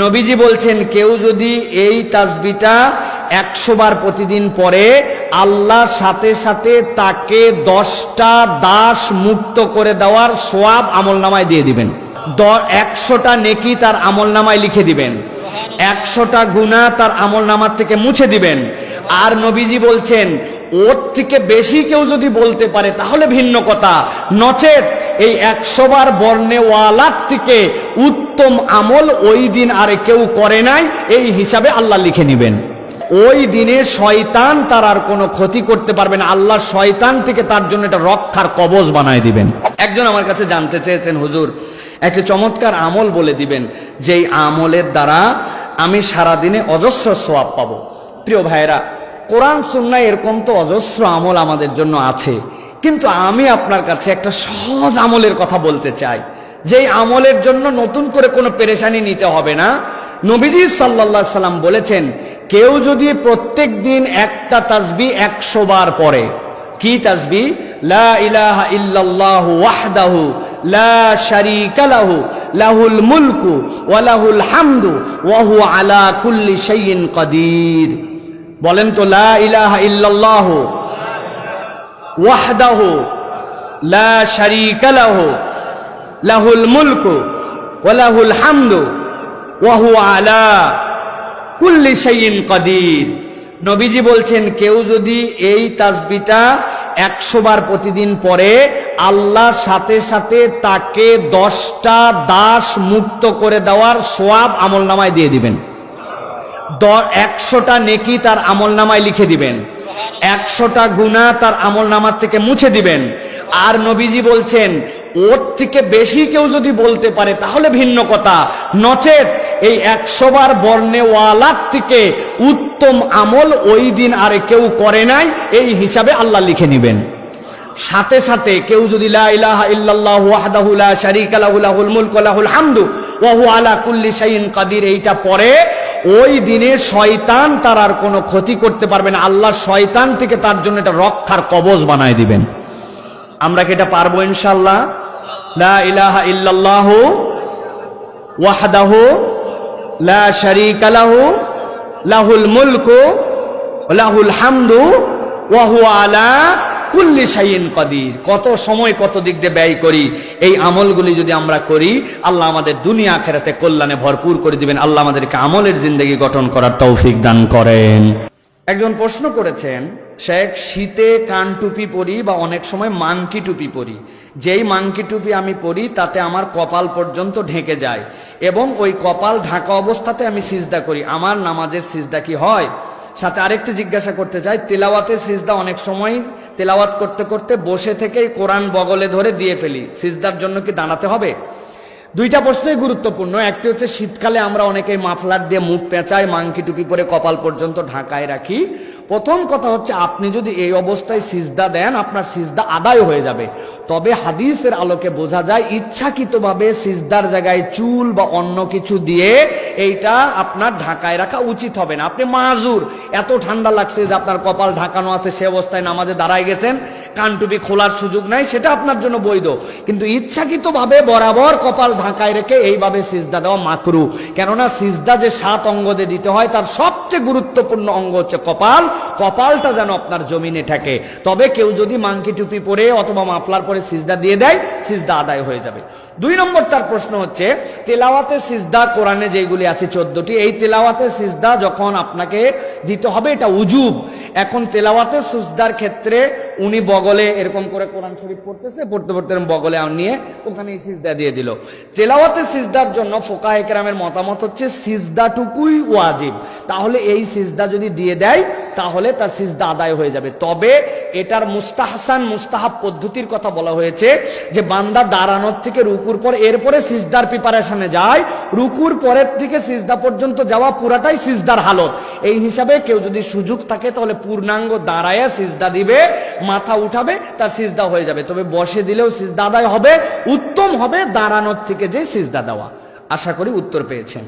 নবীজি বলছেন, কেউ যদি এই তাসবিটা একশো বার প্রতিদিন পরে আল্লাহ সাথে সাথে তাকে দশটা দাস মুক্ত করে দেওয়ার সোয়াব আমল নামায় দিয়ে দিবেন। একশোটা নেকি তার আমল নামায় লিখে দিবেন। একশোটা গুণা তার আমল নামার থেকে মুছে দিবেন। আর নবীজি বলছেন, ওর থেকে বেশি কেউ যদি বলতে পারে, তাহলে ভিন্ন কথা। নচেত এই একশো বার বর্ণেওয়ালার থেকে উত্তম আমল ওই দিন আর কেউ করে নাই, এই হিসাবে আল্লাহ লিখে নিবেন। ওই দিনে শয়তান তার আর কোনো ক্ষতি করতে পারবে না। আল্লাহ শয়তান থেকে তার জন্য এটা রক্ষার কবজ বানায় দিবেন। একজন আমার কাছে জানতে চেয়েছেন, হুজুর, একটা চমৎকার আমল বলে দিবেন, যেই আমলের দ্বারা আমি সারাদিনে অজস্র সোয়াব পাবো। প্রিয় ভাইয়েরা, কোরআন সুন্নায় এরকম তো অজস্র আমল আমাদের জন্য আছে। কিন্তু আমি আপনার কাছে একটা সহজ আমলের কথা বলতে চাই। যেই আমলের জন্য নতুন করে কোনো পেরেশানি নিতে হবে না। নবীজি আলাইহি সাল্লাম বলেছেন, কেউ যদি প্রত্যেক দিন একটা তাজবি একশো বার পড়ে, কি তাজবি লা ইলাহা ইল্লাল্লাহু ওয়াহদাহু লা শারীকা লাহু, লাহুল মুলকু ওয়া হামদু ওয়া হুয়া আলা কুল্লি শাইইন কাদির। বলেন তো, লা ইলাহা ইল্লাল্লাহু ওয়াহদাহু লা শারীকা লাহু লাহুল মুলকু ওয়া লাহুল হামদু ওয়া হুয়া আলা কুল্লি শাইইন কাদির। নবীজি বলছেন, কেউ যদি এই তাসবিটা একশো বার প্রতিদিন পরে আল্লাহ সাথে সাথে তাকে দশটা দাস মুক্ত করে দেওয়ার সোয়াব আমল নামায় দিয়ে দিবেন। একশোটা নেকি তার আমল নামায় লিখে দিবেন। একশোটা গুণা তার আমল নামার থেকে মুছে দিবেন। আর নবীজি বলছেন ওর থেকে বেশি কেউ যদি বলতে পারে, তাহলে ভিন্ন কথা। নচেত এই একশো বার বর্ণেওয়ালার থেকে উত্তম আমল ওই দিন আরে কেউ করে নাই, এই হিসাবে আল্লাহ লিখে নিবেন। সাথে সাথে কেউ যদি কাদির, এইটা পরে ওই দিনে শয়তান তার আর কোনো ক্ষতি করতে পারবে না। আল্লাহ শয়তান থেকে তার জন্য এটা রক্ষার কবজ বানায় দিবেন। আমরা কি এটা পারব ইনশাল্লাহ লা ইলাহা লা লাহুল মুলকু, লাহুল হামদু আলা কত সময় কত দিক দিয়ে ব্যয় করি, এই আমলগুলি যদি আমরা করি, আল্লাহ আমাদের দুনিয়া আখেরাতে কল্যাণে ভরপুর করে দিবেন। আল্লাহ আমাদেরকে আমলের জিন্দগি গঠন করার তৌফিক দান করেন। একজন প্রশ্ন করেছেন, শেখ, শীতে কান টুপি পরি বা অনেক সময় মাংকি টুপি পরি। যেই মাংকি টুপি আমি পরি, তাতে আমার কপাল পর্যন্ত ঢেকে যায় এবং ওই কপাল ঢাকা অবস্থাতে আমি সিজদা করি। আমার নামাজের সিজদা কি হয়? সাথে আরেকটি জিজ্ঞাসা করতে চাই তেলাওয়াতে সিজদা অনেক সময় তেলাওয়াত করতে করতে বসে থেকেই কোরআন বগলে ধরে দিয়ে ফেলি। সিজদার জন্য কি দাঁড়াতে হবে? দুইটা প্রশ্নই গুরুত্বপূর্ণ। একটি হচ্ছে, শীতকালে আমরা অনেকেই মাফলার দিয়ে মুখ পেঁচাই, মাংকি টুপি পরে কপাল পর্যন্ত ঢাকায় রাখি। প্রথম কথা হচ্ছে, আপনি যদি এই অবস্থায় সিজদা দেন, আপনার সিজদা আদায় হয়ে যাবে। তবে হাদিসের আলোকে বোঝা যায়, ইচ্ছাকৃতভাবে সিজদার জায়গায় চুল বা অন্য কিছু দিয়ে এইটা আপনার ঢাকায় রাখা উচিত হবে না। আপনি মাজুর, এত ঠান্ডা লাগছে যে আপনার কপাল ঢাকানো আছে, সে অবস্থায় নামাজে দাঁড়ায় গেছেন কানটুপি খোলার সুযোগ নাই, সেটা আপনার জন্য বৈধ। কিন্তু ইচ্ছাকৃতভাবে বরাবর কপাল ঢাকায় রেখে এইভাবে সিজদা দেওয়া মাকরু। কেননা সিজদা যে সাত অঙ্গ দিয়ে দিতে হয়, তার সবচেয়ে গুরুত্বপূর্ণ অঙ্গ হচ্ছে কপাল। কপালটা যেন আপনার জমিনে থাকে তবে কেউ যদি মাংকি টুপি পরে অথবা মাফলার পরে সিজদা দিয়ে দেয়, সিজদা আদায় হয়ে যাবে। দুই নম্বর তার প্রশ্ন হচ্ছে, তেলাওয়াতে সিজদা কোরআনে যেগুলি আছে চোদ্দটি, এই তেলাওয়াতে সিজদা যখন আপনাকে দিতে হবে, এটা উজুব। এখন তেলাওয়াতে সুজদার ক্ষেত্রে উনি বগলে এরকম করে কোরআন শরীফ পড়তেছে, পড়তে পড়তে বগলে নিয়ে ওখানে সিজদা দিয়ে দিল। তেলাওয়াতে সিজদার জন্য ফোকা একরামের মতামত হচ্ছে সিজদাটুকুই ওয়াজিব। তাহলে এই সিজদা যদি দিয়ে দেয়, তাহলে তার সিজদা আদায় হয়ে যাবে। তবে এটার মুস্তাহসান, মুস্তাহাব পদ্ধতির কথা বলা হয়েছে যে বান্দা দাঁড়ানোর থেকে রুকুর পর, এরপরে সিজদার প্রিপারেশনে যায়, রুকুর পরের থেকে সিজদা পর্যন্ত যাওয়া পুরাটাই সিজদার হালত। এই হিসাবে কেউ যদি সুযোগ থাকে, তাহলে পূর্ণাঙ্গ দাঁড়ায় সিজদা দিবে মাথা উঠাবে, তার সিজদা হয়ে যাবে। তবে বসে দিলেও সিজদা আদায় হবে, উত্তম হবে দাঁড়ানোর থেকে যে সিজদা দেওয়া। আশা করি উত্তর পেয়েছেন।